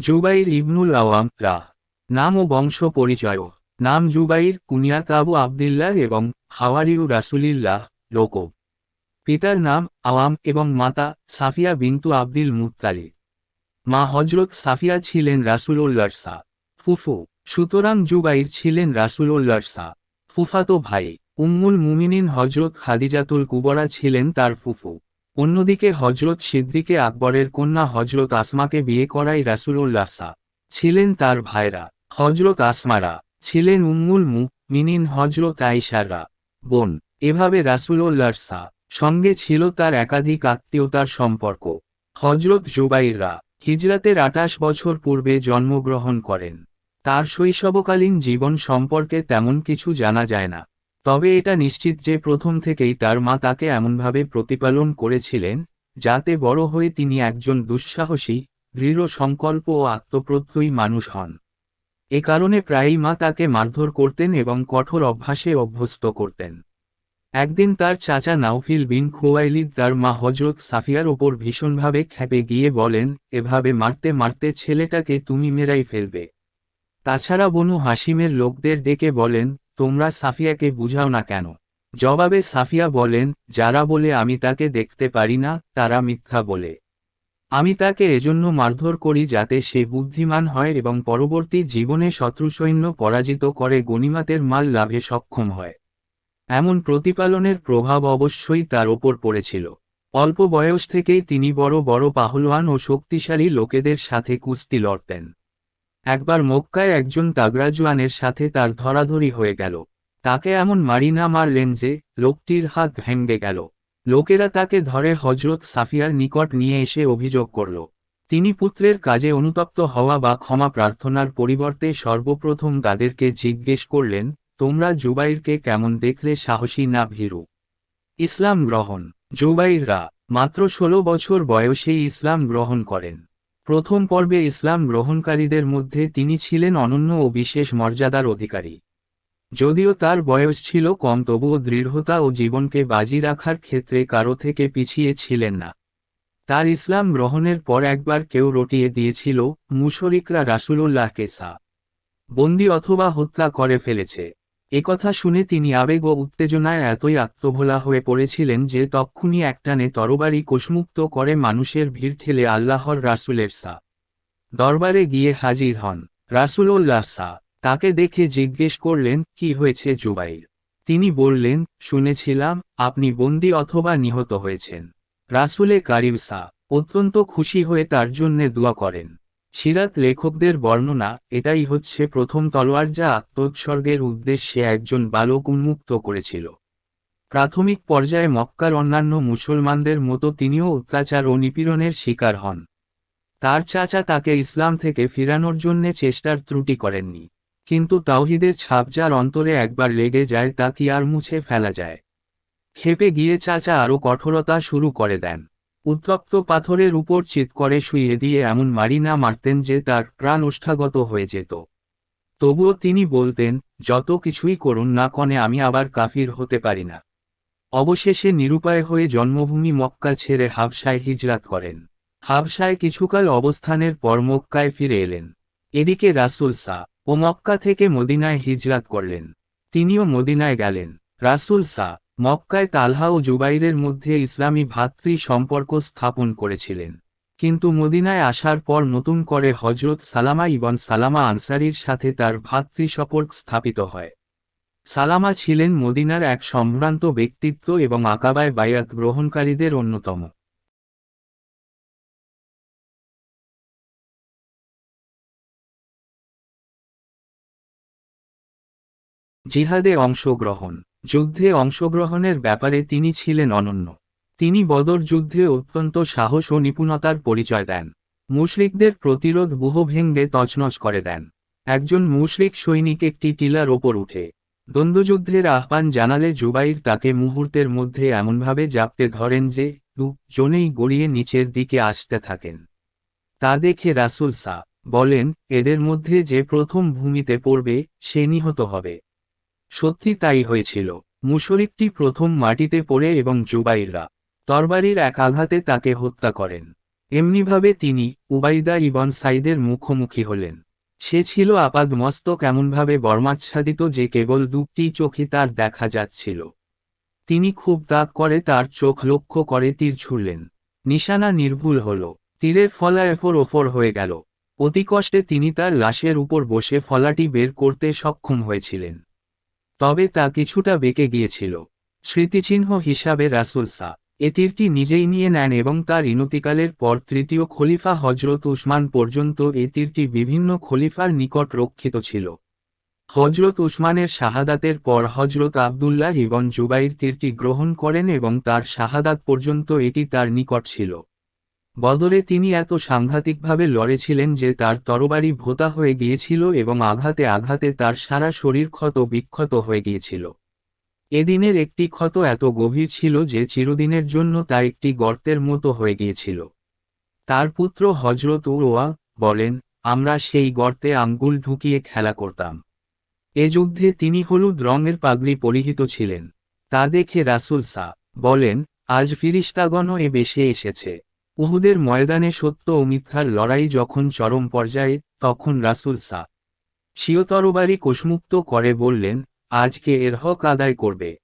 জুবাইর ইবনুল আওয়াম, রা। নাম ও বংশ পরিচয়। নাম জুবাইর, কুনিয়াত আবু আবদিল্লাহ এবং হাওয়ারিউ রাসুলিল্লাহ লোকব পিতার নাম আওয়াম এবং মাতা সাফিয়া বিন্তু আব্দিল মুত্তালি। মা হজরত সাফিয়া ছিলেন রাসুলোল্লার সা। ফুফু। সুতরাং জুবাইর ছিলেন রাসুলোল্লার সা। ফুফাতো ভাই। উম্মুল মুমিনিন হজরত খাদিজাতুল কুবরা ছিলেন তার ফুফু। অন্যদিকে হজরত সিদ্দিকে আকবরের কন্যা হজরত আসমাকে বিয়ে করাই রাসুলোল্লাহ সা, ছিলেন তার ভাইরা। হজরত আসমারা ছিলেন উম্মুল মু মিনিন হজরত আইসাররা বোন। এভাবে রাসুলোল্লার সা সঙ্গে ছিল তার একাধিক আত্মীয়তার সম্পর্ক। হজরত জুবাইররা হিজরাতের আটাশ বছর পূর্বে জন্মগ্রহণ করেন। তার শৈশবকালীন জীবন সম্পর্কে তেমন কিছু জানা যায় না। তবে এটা নিশ্চিত যে প্রথম থেকেই তার মা তাকে এমনভাবে প্রতিপালন করেছিলেন, যাতে বড় হয়ে তিনি একজন দুঃসাহসী, দৃঢ় সংকল্প ও আত্মপ্রত্যয়ী মানুষ হন। এ কারণে প্রায়ই মা তাকে মারধর করতেন এবং কঠোর অভ্যাসে অভ্যস্ত করতেন। একদিন তার চাচা নাউফিল বিন খুয়াইলিদ তার মা হজরত সাফিয়ার ওপর ভীষণভাবে খেপে গিয়ে বলেন, এভাবে মারতে মারতে ছেলেটাকে তুমি মেরাই ফেলবে। তাছাড়া বনু হাসিমের লোকদের ডেকে বলেন তোমরা সাফিয়াকে বুঝাও না কেন? জবাবে সাফিয়া বলেন, যারা বলে আমি তাকে দেখতে পারি না, তারা মিথ্যা বলে। আমি তাকে এজন্য মারধর করি যাতে সে বুদ্ধিমান হয় এবং পরবর্তী জীবনে শত্রুসৈন্য পরাজিত করে গণিমাতের মাল লাভে সক্ষম হয়। এমন প্রতিপালনের প্রভাব অবশ্যই তার ওপর পড়েছিল। অল্প বয়স থেকেই তিনি বড় বড় পাহলোয়ান ও শক্তিশালী লোকেদের সাথে কুস্তি লড়তেন। একবার মক্কায় একজন তাগরাজুয়ানের সাথে তার ধরাধরি হয়ে গেল। তাকে এমন মারিনা মারলেন যে, লোকটির হাত ভেঙ্গে গেল। লোকেরা তাকে ধরে হজরত সাফিয়ার নিকট নিয়ে এসে অভিযোগ করল। তিনি পুত্রের কাজে অনুতপ্ত হওয়া বা ক্ষমা প্রার্থনার পরিবর্তে সর্বপ্রথম তাদেরকে জিজ্ঞেস করলেন, তোমরা জুবাইরকে কেমন দেখলে সাহসী না ভীরু? ইসলাম গ্রহণ। জুবাইররা মাত্র ষোলো বছর বয়সেই ইসলাম গ্রহণ করেন। প্রথম পর্বে ইসলাম গ্রহণকারীদের মধ্যে তিনি ছিলেন অনন্য ও বিশেষ মর্যাদার অধিকারী। যদিও তার বয়স ছিল কম, তবুও দৃঢ়তা ও জীবনকে বাজি রাখার ক্ষেত্রে কারও থেকে পিছিয়ে ছিলেন না। তার ইসলাম গ্রহণের পর একবার কেউ রটিয়ে দিয়েছিল, মুশরিকরা রাসুলুল্লাহকে সা বন্দি অথবা হত্যা করে ফেলেছে। একথা শুনে তিনি আবেগ ও উত্তেজনায় এতই আত্মভোলা হয়ে পড়েছিলেন যে তক্ষুনি একটানে তরবারি কোষমুক্ত করে মানুষের ভিড় ঠেলে আল্লাহর রাসুলের সা দরবারে গিয়ে হাজির হন। রাসুলোল্লাহ সা। তাকে দেখে জিজ্ঞেস করলেন, কি হয়েছে জুবাইর? তিনি বললেন, শুনেছিলাম, আপনি বন্দি অথবা নিহত হয়েছেন। রাসুলে কারিব সা। অত্যন্ত খুশি হয়ে তার জন্যে দোয়া করেন। সিরাত লেখকদের বর্ণনা, এটাই হচ্ছে প্রথম তলোয়ার যা আত্মোৎসর্গের উদ্দেশ্যে একজন বালক উন্মুক্ত করেছিল। প্রাথমিক পর্যায়ে মক্কার অন্যান্য মুসলমানদের মতো তিনিও অত্যাচার ও নিপীড়নের শিকার হন। তার চাচা তাকে ইসলাম থেকে ফিরানোর জন্যে চেষ্টার ত্রুটি করেননি। কিন্তু তাওহিদের ছাপ যার অন্তরে একবার লেগে যায় তা কি আর মুছে ফেলা যায়? খেপে গিয়ে চাচা আরও কঠোরতা শুরু করে দেন। উত্তপ্ত পাথরের উপর চিত করে শুইয়ে দিয়ে এমন মারি না মারতেন যে তার প্রাণ ওষ্ঠাগত হয়ে যেত। তবুও তিনি বলতেন, যত কিছুই করুন না কনে আমি আবার কাফির হতে পারি না। অবশেষে নিরুপায় হয়ে জন্মভূমি মক্কা ছেড়ে হাবসায় হিজরাত করেন। হাবসায় কিছুকাল অবস্থানের পর মক্কায় ফিরে এলেন। এদিকে রাসুল সা ও মক্কা থেকে মদিনায় হিজরাত করলেন। তিনিও মদিনায় গেলেন। রাসুল সা মক্কায় তালহা ও জুবাইরের মধ্যে ইসলামী ভাতৃ সম্পর্ক স্থাপন করেছিলেন। কিন্তু মদিনায় আসার পর নতুন করে হজরত সালামা ইবন সালামা আনসারির সাথে তার ভাতৃ সম্পর্ক স্থাপিত হয়। সালামা ছিলেন মদিনার এক সম্ভ্রান্ত ব্যক্তিত্ব এবং আকাবায় বায়াত গ্রহণকারীদের অন্যতম। জিহাদে অংশগ্রহণ যুদ্ধে অংশগ্রহণের ব্যাপারে তিনি ছিলেন অনন্য। তিনি বদর যুদ্ধে অত্যন্ত সাহস ও নিপুণতার পরিচয় দেন। মুশরিকদের প্রতিরোধ বুহ ভেঙ্গে তছনছ করে দেন। একজন মুশরিক সৈনিক একটি টিলার ওপর উঠে। দ্বন্দ্বযুদ্ধের আহ্বান জানালে জুবাইর তাকে মুহূর্তের মধ্যে এমনভাবে জাপটে ধরেন যে, দু, জনেই গড়িয়ে নিচের দিকে আসতে থাকেন। তা দেখে রাসুল সা বলেন, এদের মধ্যে যে প্রথম ভূমিতে পড়বে, সে নিহত হবে। সত্যি তাই হয়েছিল। মুশরিকটি প্রথম মাটিতে পড়ে এবং জুবাইররা তরবারির এক আঘাতে তাকে হত্যা করেন। এমনিভাবে তিনি উবাইদা ইবন সাইদের মুখোমুখি হলেন। সে ছিল আপাদ মস্তক এমনভাবে বর্মাচ্ছাদিত যে কেবল দুটি চোখে তার দেখা যাচ্ছিল। তিনি খুব দাগ করে তার চোখ লক্ষ্য করে তীর ছুড়লেন। নিশানা নির্ভুল হল। তীরের ফলা এফর ওফর হয়ে গেল। অতি কষ্টে তিনি তার লাশের উপর বসে ফলাটি বের করতে সক্ষম হয়েছিলেন। তবে তা কিছুটা বেঁকে গিয়েছিল। স্মৃতিচিহ্ন হিসাবে রাসুল সা, এ নিজেই নিয়ে নেন এবং তার ইনতিকালের পর তৃতীয় খলিফা হজরত উসমান পর্যন্ত এ তীরটি বিভিন্ন খলিফার নিকট রক্ষিত ছিল। হজরত উসমানের শাহাদাতের পর হজরত আবদুল্লাহ ইবন জুবাইর তীরটি গ্রহণ করেন এবং তার শাহাদাত পর্যন্ত এটি তার নিকট ছিল। বদরে তিনি এত সাংঘাতিকভাবে লড়েছিলেন যে তার তরবারি ভোতা হয়ে গিয়েছিল এবং আঘাতে আঘাতে তার সারা শরীর ক্ষত বিক্ষত হয়ে গিয়েছিল। এদিনের একটি ক্ষত এত গভীর ছিল যে চিরদিনের জন্য তা একটি গর্তের মতো হয়ে গিয়েছিল। তার পুত্র হজরত উরোয়া বলেন, আমরা সেই গর্তে আঙ্গুল ঢুকিয়ে খেলা করতাম। এ যুদ্ধে তিনি হলুদ রঙের পাগড়ি পরিহিত ছিলেন। তা দেখে রাসুল সা বলেন, আজ ফিরিস্তাগণ এ বেশে এসেছে। উহুদের ময়দানে সত্য ও মিথ্যার লড়াই যখন চরম পর্যায়ে, তখন রাসুল সা. তরবারি কোষমুক্ত করে বললেন, আজকে এর হক আদায় করবে।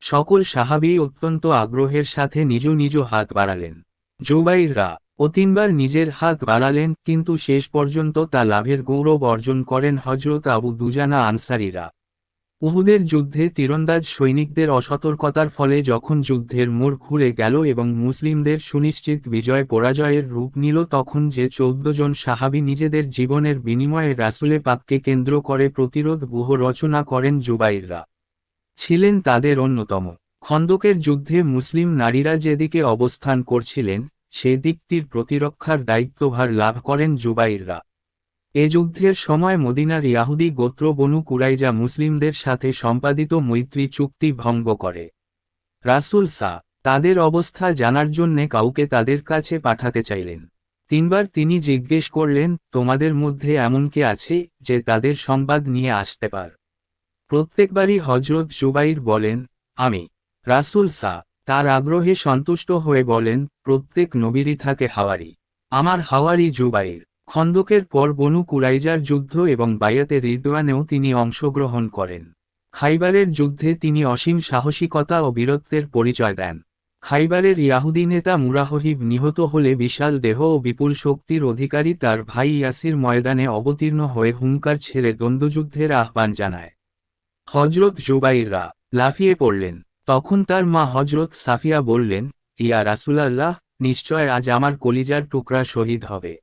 সকল সাহাবি অত্যন্ত আগ্রহের সাথে নিজ নিজ হাত বাড়ালেন। জুবাইররা ও তিনবার নিজের হাত বাড়ালেন, কিন্তু শেষ পর্যন্ত তা লাভের গৌরব অর্জন করেন হজরত আবু দুজানা আনসারিরা। উহুদের যুদ্ধে তীরন্দাজ সৈনিকদের অসতর্কতার ফলে যখন যুদ্ধের মোড় ঘুরে গেল এবং মুসলিমদের সুনিশ্চিত বিজয় পরাজয়ের রূপ নিল তখন যে চৌদ্দ জন সাহাবি নিজেদের জীবনের বিনিময়ে রাসুলে পাককে কেন্দ্র করে প্রতিরোধ গুহ রচনা করেন জুবাইররা, ছিলেন তাদের অন্যতম। খন্দকের যুদ্ধে মুসলিম নারীরা যেদিকে অবস্থান করছিলেন, সেদিকটির প্রতিরক্ষার দায়িত্বভার লাভ করেন জুবাইররা। এ যুদ্ধের সময় মদিনার ইয়াহুদি গোত্র বনু কুরাইজা মুসলিমদের সাথে সম্পাদিত মৈত্রী চুক্তি ভঙ্গ করে। রাসুল সা, তাদের অবস্থা জানার জন্যে কাউকে তাদের কাছে পাঠাতে চাইলেন। তিনবার তিনি জিজ্ঞেস করলেন, তোমাদের মধ্যে এমন কে আছে যে তাদের সংবাদ নিয়ে আসতে পার? প্রত্যেকবারই হজরত জুবাইর বলেন, আমি। রাসুল সা, তার আগ্রহে সন্তুষ্ট হয়ে বলেন, প্রত্যেক নবীরই থাকে হাওয়ারি। আমার হাওয়ারি জুবাইর। খন্দকের পর বনু কুরাইজার যুদ্ধ এবং বায়াতে রিদওয়ানেও তিনি অংশগ্রহণ করেন। খাইবারের যুদ্ধে তিনি অসীম সাহসিকতা ও বীরত্বের পরিচয় দেন। খাইবারের ইয়াহুদি নেতা মুরাহরিব নিহত হলে বিশাল দেহ ও বিপুল শক্তির অধিকারী তার ভাই ইয়াসির ময়দানে অবতীর্ণ হয়ে হুঙ্কার ছেড়ে দ্বন্দ্বযুদ্ধের আহ্বান জানায়। হজরত জুবাইররা লাফিয়ে পড়লেন। তখন তার মা হজরত সাফিয়া বললেন, ইয়া রাসুলাল্লাহ, নিশ্চয় আজ আমার কলিজার টুকরা শহীদ হবে।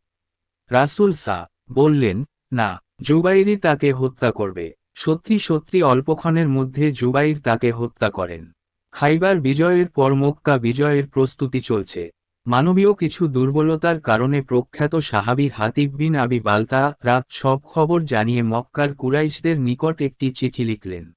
রাসুল সা বললেন, না, জুবাইরই তাকে হত্যা করবে। সত্যি সত্যি অল্পক্ষণের মধ্যে জুবাইর তাকে হত্যা করেন। খাইবার বিজয়ের পর মক্কা বিজয়ের প্রস্তুতি চলছে। মানবীয় কিছু দুর্বলতার কারণে প্রখ্যাত সাহাবি হাতিব বিন আবি বালতা রাত সব খবর জানিয়ে মক্কার কুরাইশদের নিকট একটি চিঠি লিখলেন।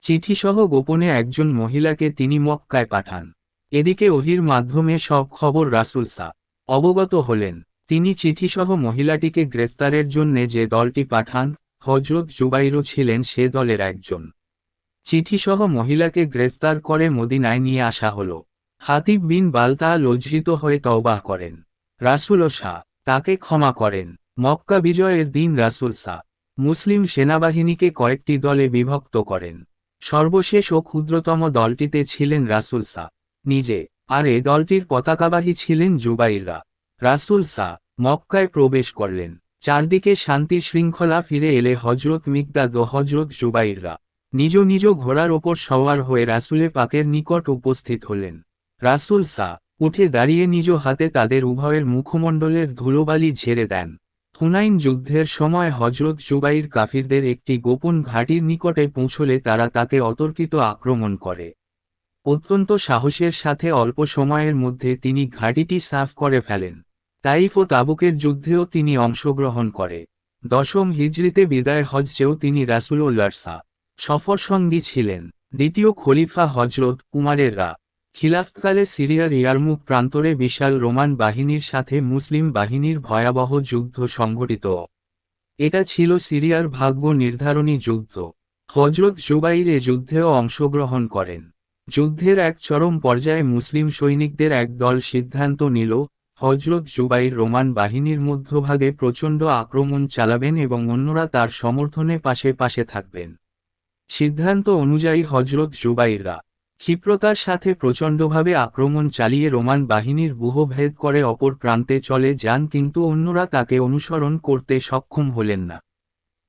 চিঠিসহ গোপনে একজন মহিলাকে তিনি মক্কায় পাঠান। এদিকে ওহির মাধ্যমে সব খবর রাসুল সা অবগত হলেন। তিনি চিঠিসহ মহিলাটিকে গ্রেফতারের জন্যে যে দলটি পাঠান হজরত জুবাইরও ছিলেন সে দলের একজন। চিঠিসহ মহিলাকে গ্রেফতার করে মদিনায় নিয়ে আসা হল। হাতিব বিন বালতা লজ্জিত হয়ে তওবাহ করেন। রাসুল শাহ, তাকে ক্ষমা করেন। মক্কা বিজয়ের দিন রাসুল শাহ, মুসলিম সেনাবাহিনীকে কয়েকটি দলে বিভক্ত করেন। সর্বশেষ ও ক্ষুদ্রতম দলটিতে ছিলেন রাসুল শাহ। নিজে, আর এ দলটির পতাকাবাহী ছিলেন জুবাইররা। রাসুল সা মক্কায় প্রবেশ করলেন। চারদিকে শান্তি শৃঙ্খলা ফিরে এলে হজরত মিকদাদ ও হজরত জুবাইররা নিজ নিজ ঘোড়ার ওপর সওয়ার হয়ে রাসুলে পাকের নিকট উপস্থিত হলেন। রাসুল সা উঠে দাঁড়িয়ে নিজ হাতে তাদের উভয়ের মুখমণ্ডলের ধুলোবালি ঝেড়ে দেন। হুনাইন যুদ্ধের সময় হজরত জুবাইর কাফিরদের একটি গোপন ঘাটির নিকটে পৌঁছলে তারা তাকে অতর্কিত আক্রমণ করে। অত্যন্ত সাহসের সাথে অল্প সময়ের মধ্যে তিনি ঘাটিটি সাফ করে ফেলেন। তাইফ ও তাবুকের যুদ্ধেও তিনি অংশগ্রহণ করে। দশম হিজড়িতে বিদায় হজ্জেও তিনি রাসুলোল্লার সা সফর সঙ্গী ছিলেন। দ্বিতীয় খলিফা হজরত উমারের রা খিলাফকালে সিরিয়ার ইয়ারমুখ প্রান্তরে বিশাল রোমান বাহিনীর সাথে মুসলিম বাহিনীর ভয়াবহ যুদ্ধ সংঘটিত। এটা ছিল সিরিয়ার ভাগ্য নির্ধারণী যুদ্ধ। হজরত জুবাইর এ যুদ্ধেও অংশগ্রহণ করেন। যুদ্ধের এক চরম পর্যায়ে মুসলিম সৈনিকদের এক দল সিদ্ধান্ত নিল হজরত জুবাইর রোমান বাহিনীর মধ্যভাগে প্রচণ্ড আক্রমণ চালাবেন এবং অন্যরা তার সমর্থনে পাশে পাশে থাকবেন। সিদ্ধান্ত অনুযায়ী হজরত জুবাইররা ক্ষিপ্রতার সাথে প্রচণ্ডভাবে আক্রমণ চালিয়ে রোমান বাহিনীর বুহভেদ করে অপর প্রান্তে চলে যান কিন্তু অন্যরা তাকে অনুসরণ করতে সক্ষম হলেন না।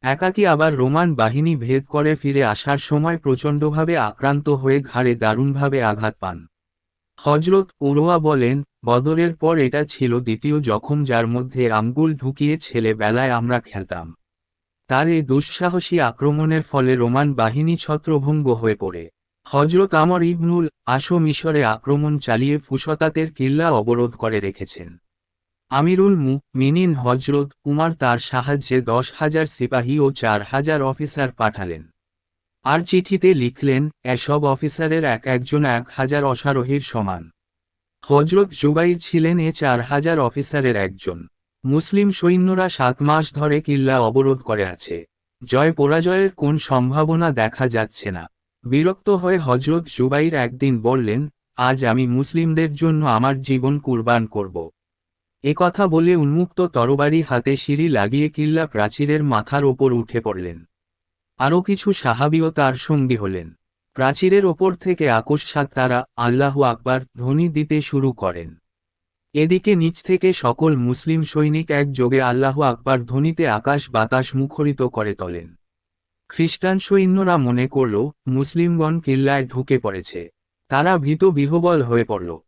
একাকী আবার রোমান বাহিনী ভেদ করে ফিরে আসার সময় প্রচণ্ডভাবে আক্রান্ত হয়ে ঘাড়ে দারুণভাবে আঘাত পান। হজরত উরোয়া বলেন, বদরের পর এটা ছিল দ্বিতীয় জখম যার মধ্যে আঙ্গুল ঢুকিয়ে ছেলে বেলায় আমরা খেলতাম। তার এই দুঃসাহসী আক্রমণের ফলে রোমান বাহিনী ছত্রভঙ্গ হয়ে পড়ে। হজরত আমর ইবনুল আশো মিশরে আক্রমণ চালিয়ে ফুসতাতের কিল্লা অবরোধ করে রেখেছেন। আমিরুল মু মিনিন হজরত উমার তার সাহায্যে দশ হাজার সিপাহী ও চার হাজার অফিসার পাঠালেন। আর চিঠিতে লিখলেন, এসব অফিসারের এক একজন এক হাজার অশ্বারোহীর সমান। হজরত জুবাইর ছিলেন এ চার হাজার অফিসারের একজন। মুসলিম সৈন্যরা সাত মাস ধরে কিল্লা অবরোধ করে আছে। জয় পরাজয়ের কোন সম্ভাবনা দেখা যাচ্ছে না। বিরক্ত হয়ে হজরত জুবাইর একদিন বললেন, আজ আমি মুসলিমদের জন্য আমার জীবন কুরবান করব। কথা বলে উন্মুক্ত তরবারি হাতে সিঁড়ি লাগিয়ে কিল্লা প্রাচীরের মাথার ওপর উঠে পড়লেন। আরও কিছু সাহাবিও তার সঙ্গী হলেন। প্রাচীরের ওপর থেকে আকস্মাত তারা আল্লাহু আকবার ধ্বনি দিতে শুরু করেন। এদিকে নিচ থেকে সকল মুসলিম সৈনিক একযোগে আল্লাহু আকবার ধ্বনিতে আকাশ বাতাস মুখরিত করে তোলেন। খ্রিস্টান সৈন্যরা মনে করল, মুসলিমগণ কিল্লায় ঢুকে পড়েছে। তারা ভীত বিহবল হয়ে পড়ল।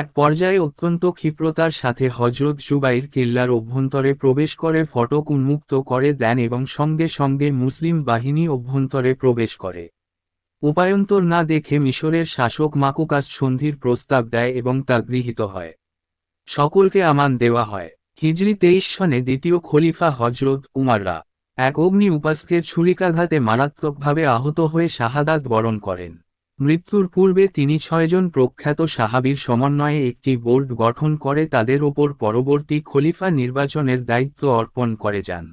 এক পর্যায়ে অত্যন্ত ক্ষিপ্রতার সাথে হজরত জুবাইর কিল্লার অভ্যন্তরে প্রবেশ করে ফটক উন্মুক্ত করে দেন এবং সঙ্গে সঙ্গে মুসলিম বাহিনী অভ্যন্তরে প্রবেশ করে। উপায়ন্তর না দেখে মিশরের শাসক মাকুকাস সন্ধির প্রস্তাব দেয় এবং তা গৃহীত হয়। সকলকে আমান দেওয়া হয়। হিজরি তেইশ সনে দ্বিতীয় খলিফা হজরত উমাররা এক অগ্নি উপাসকের ছুরিকাঘাতে মারাত্মকভাবে আহত হয়ে শাহাদাত বরণ করেন। মৃত্যুর পূর্বে তিনি ছয়জন প্রখ্যাত সাহাবীর সমন্বয়ে একটি বোর্ড গঠন করে তাদের ওপর পরবর্তী খলিফা নির্বাচনের দায়িত্ব অর্পণ করে যান।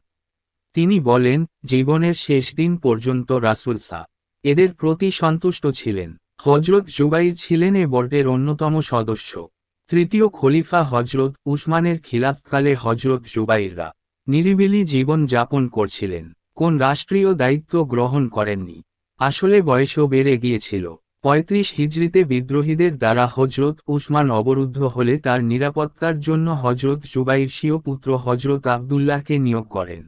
তিনি বলেন, জীবনের শেষ দিন পর্যন্ত রাসুল সা, এদের প্রতি সন্তুষ্ট ছিলেন। হজরত জুবাইর ছিলেন এ বোর্ডের অন্যতম সদস্য। তৃতীয় খলিফা হজরত উসমানের খিলাফকালে হজরত জুবাইররা নিরিবিলি জীবন যাপন করছিলেন। কোন রাষ্ট্রীয় দায়িত্ব গ্রহণ করেননি। আসলে বয়সও বেড়ে গিয়েছিল। পঁয়ত্রিশ হিজড়িতে বিদ্রোহীদের দ্বারা হজরত উসমান অবরুদ্ধ হলে তার নিরাপত্তার জন্য হজরত জুবাইর পুত্র হজরত আবদুল্লাহকে নিয়োগ করেন।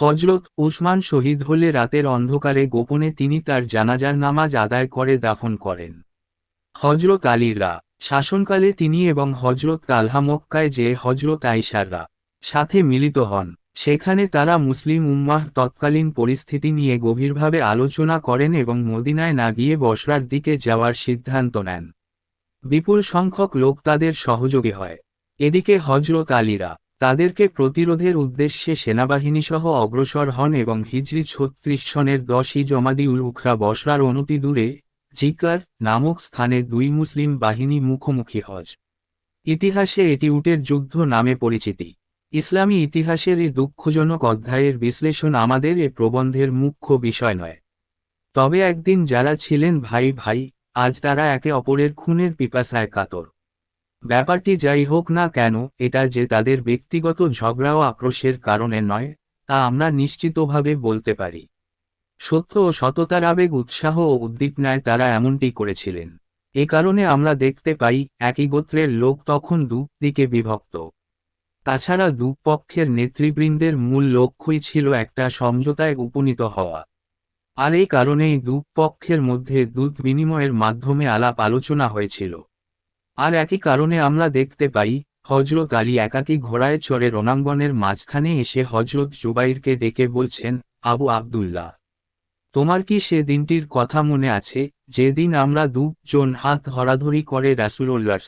হজরত উসমান শহীদ হলে রাতের অন্ধকারে গোপনে তিনি তার জানাজার নামাজ আদায় করে দাফন করেন। হজরত আলীরা শাসনকালে তিনি এবং হজরত তালহা মক্কায় যে হজরত আইসাররা সাথে মিলিত হন। সেখানে তারা মুসলিম উম্মাহ তৎকালীন পরিস্থিতি নিয়ে গভীরভাবে আলোচনা করেন এবং মদিনায় না গিয়ে বসরার দিকে যাওয়ার সিদ্ধান্ত নেন। বিপুল সংখ্যক লোক তাদের সহযোগী হয়। এদিকে হজরত আলীরা তাদেরকে প্রতিরোধের উদ্দেশ্যে সেনাবাহিনীসহ অগ্রসর হন এবং হিজরি ছত্রিশ সনের দশই জমাদি উল উখরা বসরার অনতি দূরে জিকার নামক স্থানে দুই মুসলিম বাহিনী মুখোমুখি হজ। ইতিহাসে এটি উটের যুদ্ধ নামে পরিচিতি। ইসলামী ইতিহাসের এই দুঃখজনক অধ্যায়ের বিশ্লেষণ আমাদের এ প্রবন্ধের মুখ্য বিষয় নয়। তবে একদিন যারা ছিলেন ভাই ভাই, আজ তারা একে অপরের খুনের পিপাসায় কাতর। ব্যাপারটি যাই হোক না কেন, এটা যে তাদের ব্যক্তিগত ঝগড়া ও আক্রোশের কারণে নয়, তা আমরা নিশ্চিতভাবে বলতে পারি। সত্য ও সততার আবেগ, উৎসাহ ও উদ্দীপনায় তারা এমনটি করেছিলেন। এ কারণে আমরা দেখতে পাই, একই গোত্রের লোক তখন দু দিকে বিভক্ত। তাছাড়া দুপক্ষের নেতৃবৃন্দের মূল লক্ষ্যই ছিল একটা সমঝোতায় উপনীত হওয়া। আর এই কারণেই দুপক্ষের মধ্যে দুধ বিনিময়ের মাধ্যমে আলাপ আলোচনা হয়েছিল। আর একই কারণে আমরা দেখতে পাই হজরত আলী একাকী ঘোড়ায় চড়ে রণাঙ্গনের মাঝখানে এসে হজরত জুবাইরকে ডেকে বলছেন, আবু আবদুল্লাহ, তোমার কি সে দিনটির কথা মনে আছে, যেদিন আমরা দুজন হাত ধরাধরি করে রাসুলোল্লার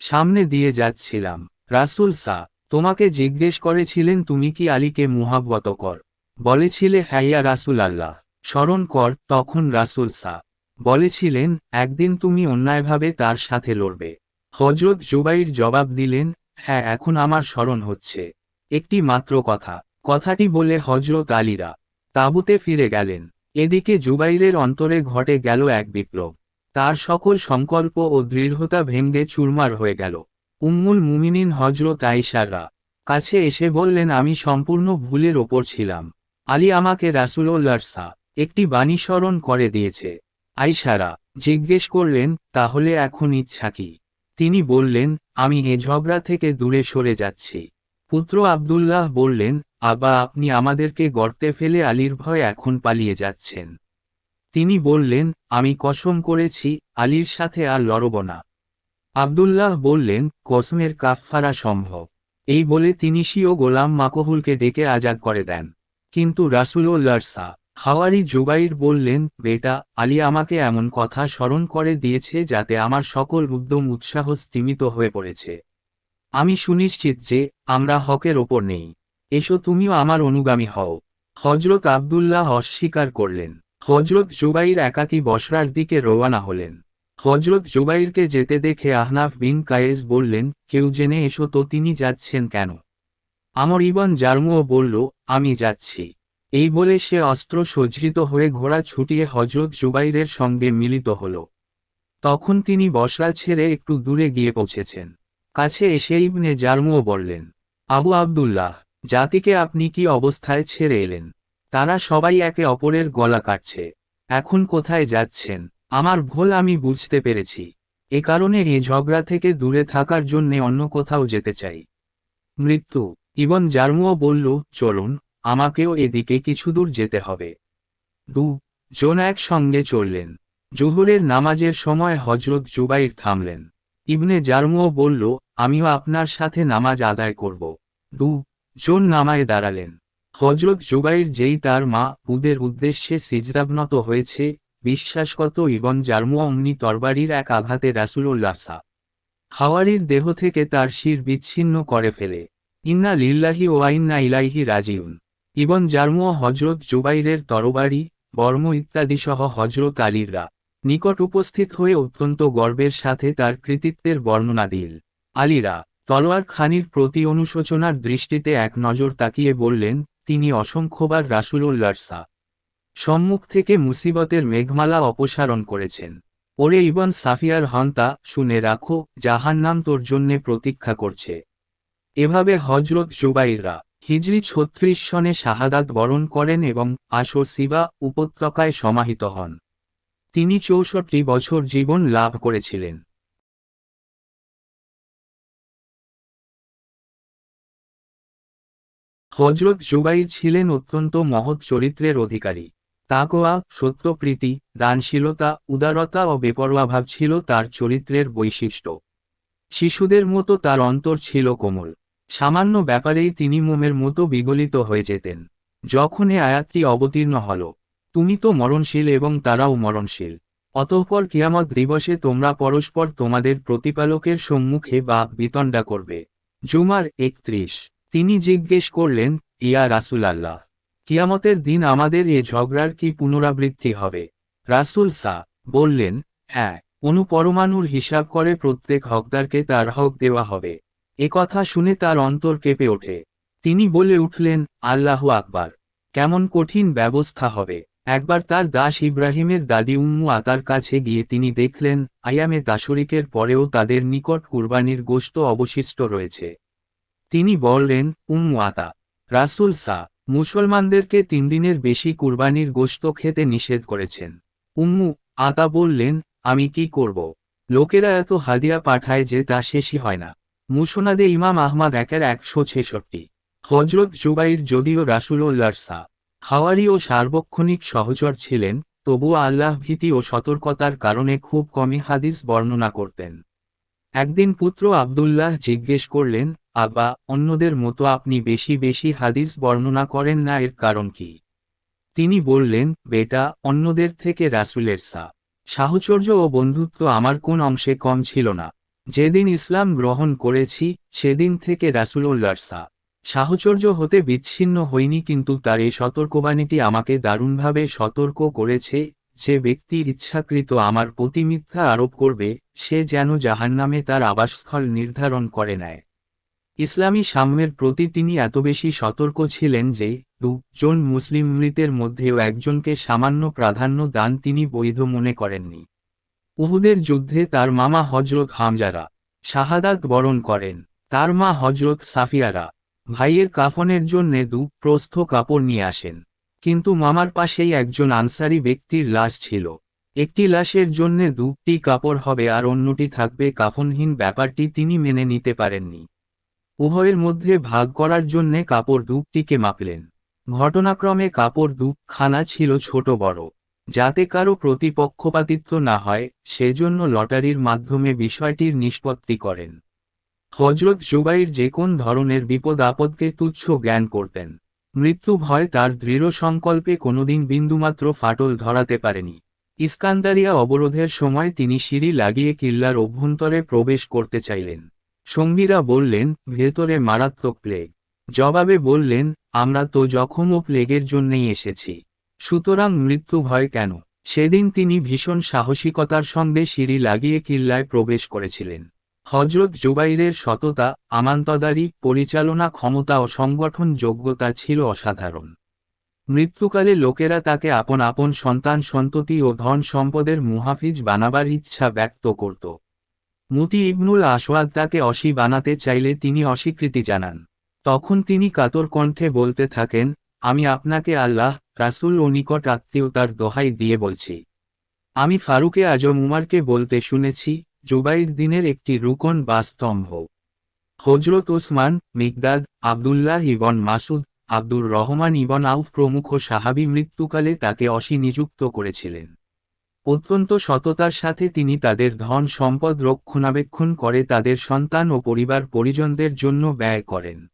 সামনে দিয়ে যাচ্ছিলাম? রাসুল সা, তোমাকে জিজ্ঞেস করেছিলেন তুমি কি আলীকে মুহাব্বত কর? বলেছিলে হ্যাইয়া রাসুল আল্লাহ স্মরণ কর, তখন রাসুল সা বলেছিলেন, একদিন তুমি অন্যায়ভাবে তার সাথে লড়বে। হজরত জুবাইর জবাব দিলেন হ্যাঁ এখন আমার স্মরণ হচ্ছে। একটি মাত্র কথা, কথাটি বলে হজরত আলীরা তাঁবুতে ফিরে গেলেন। এদিকে জুবাইরের অন্তরে ঘটে গেল এক বিপ্লব। তার সকল সংকল্প ও দৃঢ়তা ভেঙ্গে চুরমার হয়ে গেল। উম্মুল মুমিনিন হজরত আইসারা কাছে এসে বললেন, আমি সম্পূর্ণ ভুলের ওপর ছিলাম। আলী আমাকে রাসুলোল্লারসা একটি বাণী স্মরণ করে দিয়েছে। আইসারা জিজ্ঞেস করলেন, তাহলে এখন ইচ্ছা কি? তিনি বললেন, আমি এ ঝগড়া থেকে দূরে সরে যাচ্ছি। পুত্র আবদুল্লাহ বললেন, আবা, আপনি আমাদেরকে গর্তে ফেলে আলীর ভয় এখন পালিয়ে যাচ্ছেন। তিনি বললেন, আমি কসম করেছি, আলীর সাথে আর লড়ব না। আবদুল্লাহ বললেন, কসমের কাফফারা সম্ভব। এই বলে তিনি সিও গোলাম মাকহুলকে ডেকে আজাদ করে দেন। কিন্তু রাসুলোল্লারসা হাওয়ারি জুবাইর বললেন, বেটা, আলী আমাকে এমন কথা স্মরণ করে দিয়েছে যাতে আমার সকল উদ্যম উৎসাহ স্তিমিত হয়ে পড়েছে। আমি সুনিশ্চিত যে, আমরা হকের ওপর নেই। এসো তুমিও আমার অনুগামী হও। হজরত আবদুল্লাহ অস্বীকার করলেন। হজরত জুবাইর একাকী বসরার দিকে রওয়ানা হলেন। হজরত জুবাইরকে যেতে দেখে আহনাফ বিন কায়েস বললেন, কেউ জেনে এসো তো তিনি যাচ্ছেন কেন? আমর ইবন জার্মুও বলল, আমি যাচ্ছি। এই বলে সে অস্ত্র সজ্জিত হয়ে ঘোড়া ছুটিয়ে হজরত জুবাইরের সঙ্গে মিলিত হল। তখন তিনি বসরা ছেড়ে একটু দূরে গিয়ে পৌঁছেছেন। কাছে এসে ইবনে জার্মুও বললেন, আবু আবদুল্লাহ, জাতিকে আপনি কি অবস্থায় ছেড়ে এলেন? তারা সবাই একে অপরের গলা কাটছে। এখন কোথায় যাচ্ছেন? আমার ভুল আমি বুঝতে পেরেছি। এ কারণে এ ঝগড়া থেকে দূরে থাকার জন্যে অন্য কোথাও যেতে চাই। মৃত্যু। ইবন জার্মুও বলল, চলুন, আমাকেও এদিকে কিছু দূর যেতে হবে। দু। জন একসঙ্গে চললেন। জুহুরের নামাজের সময় হজরত জুবাইর থামলেন। ইবনে জার্মুও বলল, আমিও আপনার সাথে নামাজ আদায় করব। দু। জন নামায় দাঁড়ালেন। হজরত জুবাইর যেই তার মা, উদের উদ্দেশ্যে সিজরাবনত হয়েছে বিশ্বাসকত ইবন জার্মুয়া অমনি তরবারির এক আঘাতে রাসুলোল্লাসা হাওয়ারির দেহ থেকে তার শির বিচ্ছিন্ন করে ফেলে। ইন্না লিল্লাহি ও আইন্না ইলাইহি রাজিউন। ইবন জার্মুয়া হজরত জুবাইরের তরবারি, বর্ম ইত্যাদি সহ হজরত আলীররা নিকট উপস্থিত হয়ে অত্যন্ত গর্বের সাথে তার কৃতিত্বের বর্ণনা দিল। আলীরা তলোয়ার খানির প্রতি অনুশোচনার দৃষ্টিতে এক নজর তাকিয়ে বললেন, তিনি অসংখ্যবার রাসুলোল্লারসা সম্মুখ থেকে মুসিবতের মেঘমালা অপসারণ করেছেন। ওরে ইবন সাফিয়ার হন্তা, শুনে রাখো, জাহান্নাম তোর জন্যে প্রতীক্ষা করছে। এভাবে হজরত জুবাইররা হিজরি ছত্রিশ সনে শাহাদাত বরণ করেন এবং আশো সিবা উপত্যকায় সমাহিত হন। তিনি চৌষট্টি বছর জীবন লাভ করেছিলেন। হজরত জুবাইর ছিলেন অত্যন্ত মহৎ চরিত্রের অধিকারী। তাকোয়া সত্যপ্রীতি, দানশীলতা, উদারতা ও বেপরোয়াভাব ছিল তার চরিত্রের বৈশিষ্ট্য। শিশুদের মতো তার অন্তর ছিল কোমল। সামান্য ব্যাপারেই তিনি মোমের মতো বিগলিত হয়ে যেতেন। যখন এ আয়াতটি অবতীর্ণ হল, তুমি তো মরণশীল এবং তারাও মরণশীল। অতঃপর কিয়ামত দিবসে তোমরা পরস্পর তোমাদের প্রতিপালকের সম্মুখে বা বিতণ্ডা করবে। জুমার একত্রিশ। তিনি জিজ্ঞেস করলেন, ইয়া রাসুল আল্লাহ কিয়ামতের দিন আমাদের এ ঝগড়ার কি পুনরাবৃত্তি হবে? রাসুল সা বললেন হ্যাঁ অনুপরমাণুর হিসাব করে প্রত্যেক হকদারকে তার হক দেওয়া হবে। এ কথা শুনে তার অন্তর কেঁপে ওঠে। তিনি বলে উঠলেন, আল্লাহু আকবার। কেমন কঠিন ব্যবস্থা হবে। একবার তার দাস ইব্রাহিমের দাদি উম্মু আতার কাছে গিয়ে তিনি দেখলেন, আয়ামে দাশরিকের পরেও তাদের নিকট কুরবানির গোশত অবশিষ্ট রয়েছে। তিনি বললেন, উম্মু আতা, রাসুল সা মুসলমানদেরকে তিন দিনের বেশি কুরবানির গোশত খেতে নিষেধ করেছেন। উম্মু, আতা বললেন, আমি কি করব? লোকেরা এত হাদিয়া পাঠায় যে তা শেষই হয় না। মুসনাদে ইমাম আহমাদ একের একশো ছেষট্টি। হজরত জুবাইর যদিও রাসুলোল্লার সা, হাওয়ারি ও সার্বক্ষণিক সহচর ছিলেন তবু আল্লাহ ভীতি ও সতর্কতার কারণে খুব কমই হাদিস বর্ণনা করতেন। একদিন পুত্র আবদুল্লাহ জিজ্ঞেস করলেন আবা, অন্যদের মতো আপনি বেশি বেশি হাদিস বর্ণনা করেন না এর কারণ কি? তিনি বললেন, বেটা, অন্যদের থেকে রাসুলের সা, সাহচর্য ও বন্ধুত্ব আমার কোন অংশে কম ছিল না। যেদিন ইসলাম গ্রহণ করেছি, সেদিন থেকে রাসুলোল্লার সা, সাহচর্য হতে বিচ্ছিন্ন হইনি কিন্তু তার এই সতর্কবাণীটি আমাকে দারুণভাবে সতর্ক করেছে, যে ব্যক্তি ইচ্ছাকৃত আমার প্রতি মিথ্যা আরোপ করবে, সে যেন জাহান্নামে তার আবাসস্থল নির্ধারণ করে নেয়। ইসলামী সাম্যের প্রতি তিনি এত বেশি সতর্ক ছিলেন যে, দুজন মুসলিম মৃতের মধ্যেও একজনকে সামান্য প্রাধান্য দান তিনি বৈধ মনে করেননি। উহুদের যুদ্ধে তার মামা হজরত হামজারা শাহাদাত বরণ করেন, তার মা হজরত সাফিয়ারা ভাইয়ের কাফনের জন্যে দু প্রস্থ কাপড় নিয়ে আসেন, কিন্তু মামার পাশেই একজন আনসারি ব্যক্তির লাশ ছিল। একটি লাশের জন্যে দুটি কাপড় হবে আর অন্যটি থাকবে কাফনহীন ব্যাপারটি তিনি মেনে নিতে পারেননি। উভয়ের মধ্যে ভাগ করার জন্যে কাপড় দুপটিকে মাপলেন। ঘটনাক্রমে কাপড় দুখানা ছিল ছোট বড়। যাতে কারও প্রতিপক্ষপাতিত্ব না হয়, সেজন্য লটারির মাধ্যমে বিষয়টির নিষ্পত্তি করেন। হজরত জুবাইর যে কোন ধরনের বিপদ আপদকে তুচ্ছ জ্ঞান করতেন। মৃত্যু ভয় তার দৃঢ় সংকল্পে কোনোদিন বিন্দুমাত্র ফাটল ধরাতে পারেনি। ইস্কান্দারিয়া অবরোধের সময় তিনি সিঁড়ি লাগিয়ে কিল্লার অভ্যন্তরে প্রবেশ করতে চাইলেন। সঙ্গীরা বললেন, ভেতরে মারাত্মক প্লেগ। জবাবে বললেন, আমরা তো জখম ও প্লেগের জন্যেই এসেছি। সুতরাং মৃত্যু ভয় কেন? সেদিন তিনি ভীষণ সাহসিকতার সঙ্গে সিঁড়ি লাগিয়ে কিল্লায় প্রবেশ করেছিলেন। হজরত জুবাইরের সততা, আমান্তদারি, পরিচালনা ক্ষমতা ও সংগঠন যোগ্যতা ছিল অসাধারণ। মৃত্যুকালে লোকেরা তাকে আপন আপন সন্তান সন্ততি ও ধন সম্পদের মুহাফিজ বানাবার ইচ্ছা ব্যক্ত করত। মুতি ইবনুল আসওয়াদ তাকে অসি বানাতে চাইলে তিনি অস্বীকৃতি জানান। তখন তিনি কাতর কণ্ঠে বলতে থাকেন, আমি আপনাকে আল্লাহ, রাসুল ও নিকট আত্মীয়তার দোহাই দিয়ে বলছি। আমি ফারুকে আজম উমারকে বলতে শুনেছি, জুবাইর দিনের একটি রুকন বা স্তম্ভ। হজরত ওসমান মিকদাদ আবদুল্লাহ ইবন মাসুদ, আব্দুর রহমান ইবন আউফ প্রমুখ সাহাবি মৃত্যুকালে তাকে অসি নিযুক্ত করেছিলেন। অত্যন্ত সততার সাথে তিনি তাদের ধন সম্পদ রক্ষণাবেক্ষণ করে তাদের সন্তান ও পরিবার পরিজনদের জন্য ব্যয় করেন।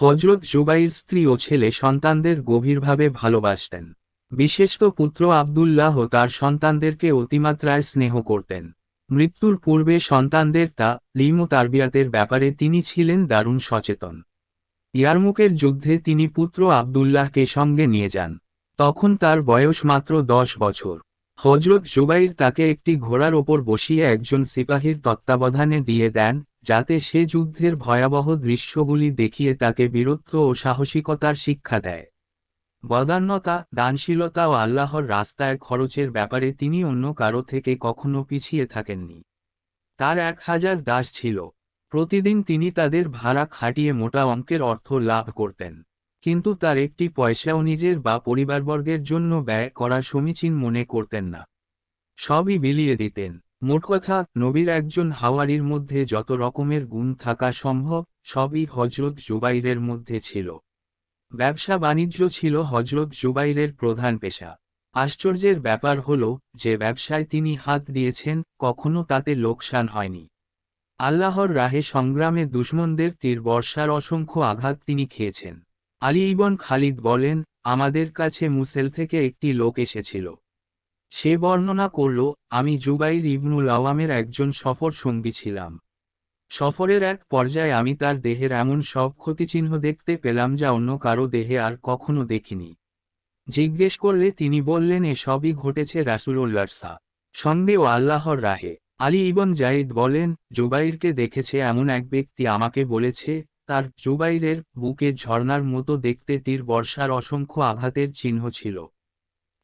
হজরত জুবাইর স্ত্রী ও ছেলে সন্তানদের গভীরভাবে ভালোবাসতেন। বিশেষত পুত্র আবদুল্লাহ তার সন্তানদেরকে অতিমাত্রায় স্নেহ করতেন। মৃত্যুর পূর্বে সন্তানদের তা, লিম ও তারবিয়াতের ব্যাপারে তিনি ছিলেন দারুণ সচেতন। ইয়ারমুকের যুদ্ধে তিনি পুত্র আবদুল্লাহকে সঙ্গে নিয়ে যান। তখন তার বয়স মাত্র দশ বছর। হজরত জুবাইর তাকে একটি ঘোড়ার ওপর বসিয়ে একজন সিপাহীর তত্ত্বাবধানে দিয়ে দেন, যাতে সে যুদ্ধের ভয়াবহ দৃশ্যগুলি দেখিয়ে তাকে বীরত্ব ও সাহসিকতার শিক্ষা দেয়। বদান্যতা, দানশীলতা ও আল্লাহর রাস্তায় খরচের ব্যাপারে তিনি অন্য কারও থেকে কখনো পিছিয়ে থাকেননি। তার এক হাজার দাস ছিল। প্রতিদিন তিনি তাদের ভাড়া খাটিয়ে মোটা অঙ্কের অর্থ লাভ করতেন। কিন্তু তার একটি পয়সাও নিজের বা পরিবারবর্গের জন্য ব্যয় করা সমীচীন মনে করতেন না। সবই বিলিয়ে দিতেন। মোট কথা, নবীর একজন হাওয়ারির মধ্যে যত রকমের গুণ থাকা সম্ভব, সবই হজরত জুবাইরের মধ্যে ছিল। ব্যবসা বাণিজ্য ছিল হজরত জুবাইরের প্রধান পেশা। আশ্চর্যের ব্যাপার হল, যে ব্যবসায় তিনি হাত দিয়েছেন, কখনো তাতে লোকসান হয়নি। আল্লাহর রাহে সংগ্রামে দুশ্মনদের তীর বর্ষার অসংখ্য আঘাত তিনি খেয়েছেন। আলী ইবন খালিদ বলেন, আমাদের কাছে মুসেল থেকে একটি লোক এসেছিল। সে বর্ণনা করল, আমি জুবাইর ইবনুল আওয়ামের একজন সফর সঙ্গী ছিলাম। সফরের এক পর্যায়ে আমি তার দেহের এমন সব ক্ষতিচিহ্ন দেখতে পেলাম যা অন্য কারও দেহে আর কখনো দেখিনি। জিজ্ঞেস করলে তিনি বললেন এসবই ঘটেছে রাসুলোল্লার সা ও আল্লাহর রাহে। আলী ইবন জাইদ বলেন, জুবাইরকে দেখেছে এমন এক ব্যক্তি আমাকে বলেছে তার জুবাইরের বুকে ঝর্নার মতো দেখতে তীর বর্ষার অসংখ্য আঘাতের চিহ্ন ছিল।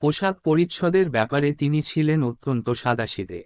পোশাক পরিচ্ছদের ব্যাপারে তিনি ছিলেন অত্যন্ত সাদাসিদে